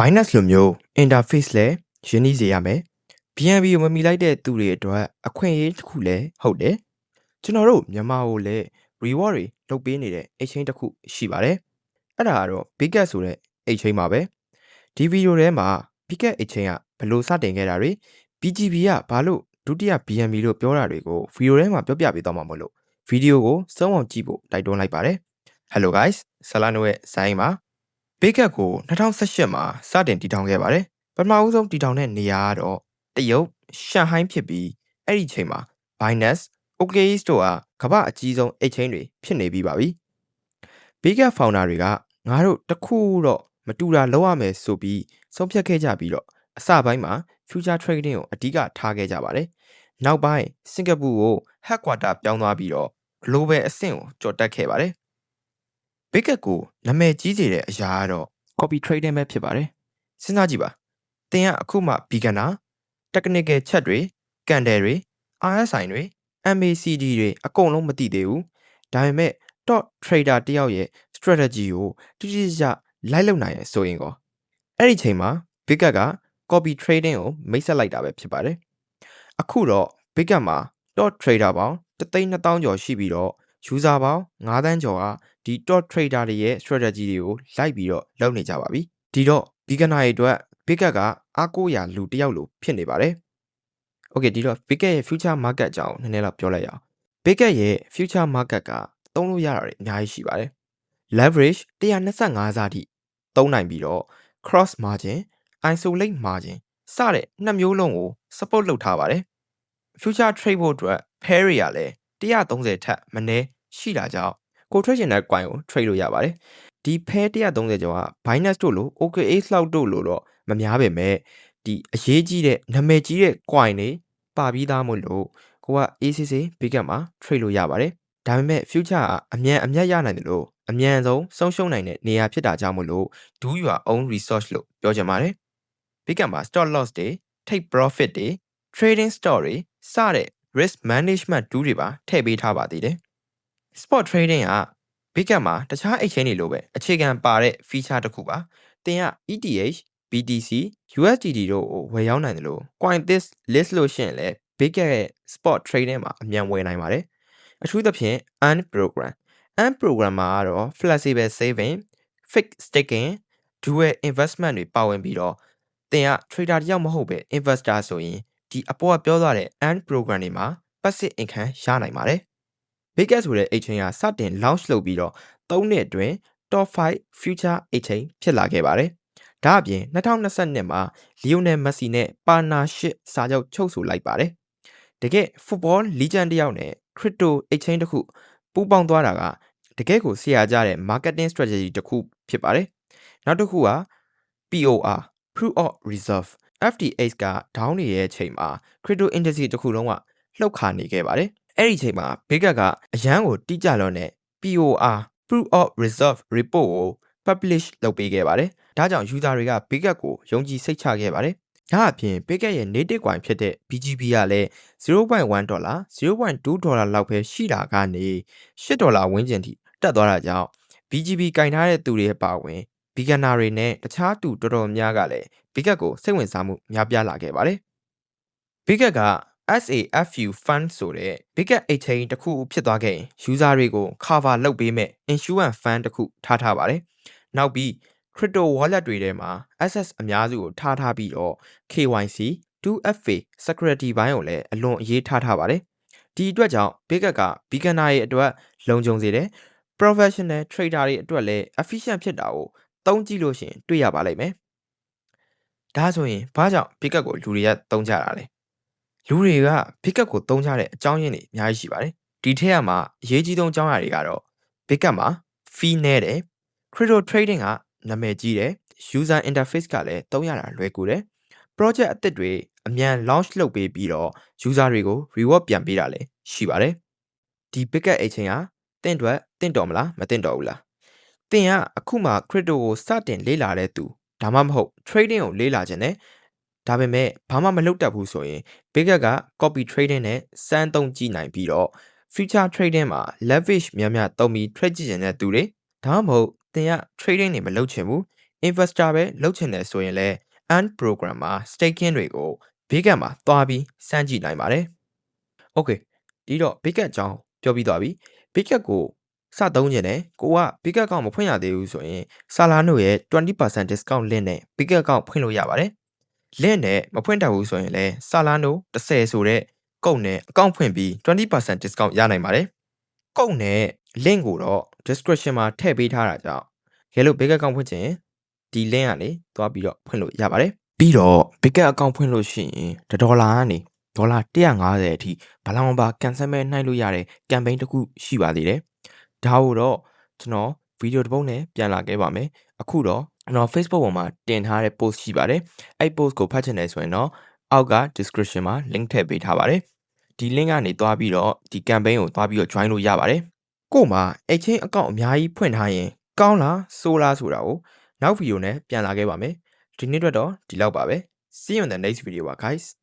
Binance လိုမျိုး interface လည်းရင်းနှီးစေရမယ် BNB ကိုမမီလိုက်တဲ့သူတွေအတွက်အခွင့်အရေးတစ်ခုလည်းဟုတ်တယ်ကျွန်တော်တို့မြန်မာကိုလည်း reward တွေလုပ်ပေးနေတဲ့ exchange တစ်ခုရှိပါတယ်အဲ့ဒါကတော့ Biget ဆိုတဲ့ exchange ပါပဲဒီဗီဒီယိုထဲမှာ Biget exchange ကဘယ်လိုစတင်ခဲ့တာတွေ BGB ကဘာလို့ဒုတိယ BNB လို့ပြောတာတွေကိုဗီဒီယိုထဲမှာပြောပြပေးသွားမှာမလို့ဗီဒီယိုကိုစောင့်အောင်ကြည့်ဖို့တိုက်တွန်းလိုက်ပါတယ် Hello guys ဆလာနိုရဲ့ဇိုင်းပါ Biget ကို2018မှာစတင်တည်ထောင်ခဲ့ပါတယ်ပထမဦးဆုံးတည်ထောင်တဲ့နေရာကတော့တရုတ်ရှန်ဟိုင်းဖြစ်ပြီးအဲ့ဒီချိန်မှာ Binance OKX တို့ဟာကမ္ဘာအကြီးဆုံး exchange တွေဖြစ်နေပြီးပါပြီ။ Biget founder တွေကငါတို့တခုတော့မတူတာလောက်ရမယ်ဆိုပြီးဆုံးဖြတ်ခဲ့ကြပြီးတော့အစပိုင်းမှာ future trading ကိုအဓိကထားခဲ့ကြပါတယ်။နောက်ပိုင်းစင်ကာပူကို headquarter ပြောင်းသွားပြီးတော့ global အဆင့်ကိုကျော်တက်ခဲ့ပါတယ်။ Biget ကိုနာမည်ကြီးစေတဲ့အရာကတော့ copy trading ပဲဖြစ်ပါတယ်။စဉ်းစားကြည့်ပါ။သင်ကအခုမှ beginner technical ချက်တွေ candle တွေ RSI တွေ MACD တွေအကုန်လုံးမသိသေးဘူး။ဒါပေမဲ့ top trader တယောက်ရဲ့ strategy ကိုတိတိကျကျလိုက်လုပ်နိုင်ရဆိုရင်ကောအဲ့ဒီချိန်မှာ Biget က copy trading ကိုမိတ်ဆက်လိုက်တာပဲဖြစ်ပါတယ်။အခုတော့ Biget မှာ top trader ပေါင်း3,200ကျော်ရှိပြီးတော့ user ပေါင်း9တန်းကျော်က ဒီ top trader တွေရဲ့ strategy တွေကိုလိုက်ပြီးတော့လုပ်နေကြပါပြီ။ဒီတော့ beginner တွေအတွက် Biget ကအားကိုးရာလူတစ်ယောက်လိုဖြစ်နေပါတယ်။ Okay ဒီတော့ Biget ရဲ့ future market အကြောင်းနည်းနည်းတော့ပြောလိုက်ရအောင်။ Biget ရဲ့ future market ကသုံးလို့ရတာတွေအများကြီးရှိပါတယ်။ leverage 125စာထိသုံးနိုင်ပြီးတော့ cross margin, isolate margin စတဲ့နှစ်မျိုးလုံးကို support လုပ်ထားပါတယ်။ future trade ဖို့အတွက် pair တွေကလည်း130ထက်မနည်းရှိတာကြောင့် ကို trade ရှင်တဲ့ coin ကို trade လို့ရပါတယ်။ဒီ pair 130ကျော်က Binance တို့လို OKX Cloud တို့လိုတော့မများပေမဲ့ဒီအရေးကြီးတဲ့နာမည်ကြီးတဲ့ coin တွေပါပြီးသားမို့လို့ကိုက ACC Biget မှာ trade လို့ရပါတယ်။ဒါပေမဲ့ future ကအမြန်အမြတ်ရနိုင်တယ်လို့အမြန်ဆုံးဆုံးရှုံးနိုင်တဲ့နေရာဖြစ်တာကြောင့်မို့လို့ do your own research လို့ပြောချင်ပါတယ်။ Biget မှာ stop loss တွေ take profit တွေ trading stock တွေစတဲ့ risk management tool တွေပါထည့်ပေးထားပါသေးတယ်။ spot trading က Biget မှာတခြား exchange တွေလိုပဲအခြေခံပါတဲ့ feature တစ်ခုပါ။တင်က ETH, BTC, USDT တို့ကိုဝယ်ရောက်နိုင်တယ်လို့ coin this list လို့ရှိရင်လည်း Biget ရဲ့ spot trading မှာအမြန်ဝယ်နိုင်ပါတယ်။အထူးသဖြင့် earn program earn program မှာကတော့ flexible saving, fixed staking, dual investment တွေပါဝင်ပြီးတော့တင်က trader တယောက်မဟုတ်ပဲ investor ဆိုရင်ဒီအပေါ်ကပြောသွားတဲ့ earn program တွေမှာ passive income ရနိုင်ပါတယ်။ Biget ဆိုတဲ့ exchange ကစတင် launch လုပ်ပြီးတော့3နှစ်အတွင်း top 5 future exchange ဖြစ်လာခဲ့ပါတယ်။ဒါအပြင်2022မှာ Lionel Messi နဲ့ partnership စာချုပ်ချုပ်ဆိုလိုက်ပါတယ်။တကယ် football legend တယောက်နဲ့ crypto exchange တစ်ခုပူးပေါင်းသွားတာကတကယ်ကိုဆရာကြတဲ့ marketing strategy တစ်ခုဖြစ်ပါတယ်။နောက်တစ်ခုက POR proof of reserve FTX က down နေရဲ့အချိန်မှာ crypto industry တစ်ခုလုံးကလှုပ်ခါနေခဲ့ပါတယ်။ အဲ့ဒီအချိန်မှာ Biget ကအရန်ကိုတိကျလွန်တဲ့ POR proof of reserve report ကို publish လုပ်ပေးခဲ့ပါတယ်။ဒါကြောင့် user တွေက Biget ကိုယုံကြည်စိတ်ချခဲ့ပါတယ်။ဒါအပြင် Biget ရဲ့ native coin ဖြစ်တဲ့ BGB ကလည်း0.1ဒေါ်လာ0.2ဒေါ်လာလောက်ပဲရှိတာကနေ8ဒေါ်လာဝန်းကျင်ထိတက်သွားတာကြောင့် BGB ကင်ထားတဲ့သူတွေရဲ့ပါဝင် beginner တွေနဲ့တခြားသူတော်တော်များကလည်း Biget ကိုစိတ်ဝင်စားမှုများပြားလာခဲ့ပါတယ်။ Biget က SAFU fund ဆိုတဲ့ Biget exchange တစ်ခုဖြစ်သွားခဲ့ရင် user တွေကို cover လုပ်ပေးမဲ့ insurance fund တစ်ခုထားထားပါတယ်။နောက်ပြီး crypto wallet တွေထဲမှာ access အများစုကိုထားထားပြီးတော့ KYC 2FA security ဘိုင်းကိုလည်းအလွန်အရေးထားထားပါတယ်။ဒီအတွက်ကြောင့် Biget က beginner တွေအတွက်လုံခြုံစေတယ် professional trader တွေအတွက်လည်း efficient ဖြစ်တာကိုသုံးကြည့်လို့ရှိရင်တွေ့ရပါလိမ့်မယ်။ဒါဆိုရင်ဘာကြောင့် Biget ကိုလူတွေကသုံးကြတာလဲ။ လူတွေက Biget ကိုသုံးကြတဲ့အကြောင်းရင်းတွေအများကြီးရှိပါတယ်။ဒီထက်မှာအရေးကြီးဆုံးအကြောင်းအရာတွေကတော့ Biget မှာ fee နည်းတယ်။ crypto trading ကနာမည်ကြီးတယ် user interface ကလည်းသုံးရတာလွယ်ကူတယ် project အသစ်တွေအမြန် launch လုပ်ပေးပြီးတော့ user တွေကို reward ပြန်ပေးတာလည်းရှိပါတယ်ဒီ Biget exchange ဟာတင့်အတွက်တင့်တော်မလားမတင့်တော်ဘူးလားတင်ကအခုမှ crypto ကိုစတင်လေ့လာတဲ့သူဒါမှမဟုတ် trading ကိုလေ့လာခြင်းနဲ့ ဒါပေမဲ့ဘာမှမလုပ်တတ်ဘူးဆိုရင် Biget က copy trading နဲ့စမ်းသုံးကြည့်နိုင်ပြီးတော့ future trading မှာ leverage များများသုံးပြီး trade ကြည့်ခြင်းတဲ့သူတွေဒါမှမဟုတ်တင်က trading တွေမလုပ်ချင်ဘူး investor ပဲလုပ်ချင်တယ်ဆိုရင်လည်း earn program မှာ staking တွေကိုဘေးကပ်မှာသွားပြီးစမ်းကြည့်နိုင်ပါတယ်။ Okay ဒီတော့ဘေးကပ်အကြောင်းပြောပြီးသွားပြီ။ဘေးကပ်ကိုစသုံးကျင်တယ်ကိုကဘေးကပ်ကောင်မဖွင့်ရသေးဘူးဆိုရင်ဆာလာနိုရဲ့20% discount link နဲ့ဘေးကပ်ကောင်ဖွင့်လို့ရပါတယ်။ link နဲ့မဖွင့်တတ်ဘူးဆိုရင်လည်းဆာလာနို30ဆိုတဲ့ကုတ်နဲ့အကောင့်ဖွင့်ပြီး20% discount ရနိုင်ပါတယ်။ကုတ်နဲ့ link ကိုတော့ description မှာထည့်ပေးထားတာကြောင့်ခဲလို့ဘေးကပ်ကောင်ဖွင့်ချင်ရင်ဒီ link ကနေသွားပြီးတော့ဖွင့်လို့ရပါတယ်။ပြီးတော့ဘေးကပ်အကောင့်ဖွင့်လို့ရှိရင်ဒေါ်လာကနေဒေါ်လာ150အထိဘလောင်ပါကန်ဆယ်မဲ့နှိုက်လို့ရတဲ့ campaign တစ်ခုရှိပါသေးတယ်။ဒါကိုတော့ကျွန်တော်ဗီဒီယိုတစ်ပုဒ်နဲ့ပြန်လာခဲ့ပါမယ်။အခုတော့ ကျွန်တော် Facebook ပေါ်မှာတင်ထားတဲ့ post ရှိပါတယ်။အဲ့ post ကိုဖတ်ချင်တယ်ဆိုရင်တော့အောက်က description မှာ link ထည့်ပေးထားပါတယ်။ဒီ link ကနေသွားပြီးတော့ဒီ campaign ကိုသွားပြီးတော့ join လို့ရပါတယ်။ကို့မှာ exchange account အများကြီးဖွင့်ထားရင်ကောင်းလားဆိုးလားဆိုတာကိုနောက်ဗီဒီယိုနဲ့ပြန်လာခဲ့ပါမယ်။ဒီနေ့အတွက်တော့ဒီလောက်ပါပဲ။ See you in the next video ပါ guys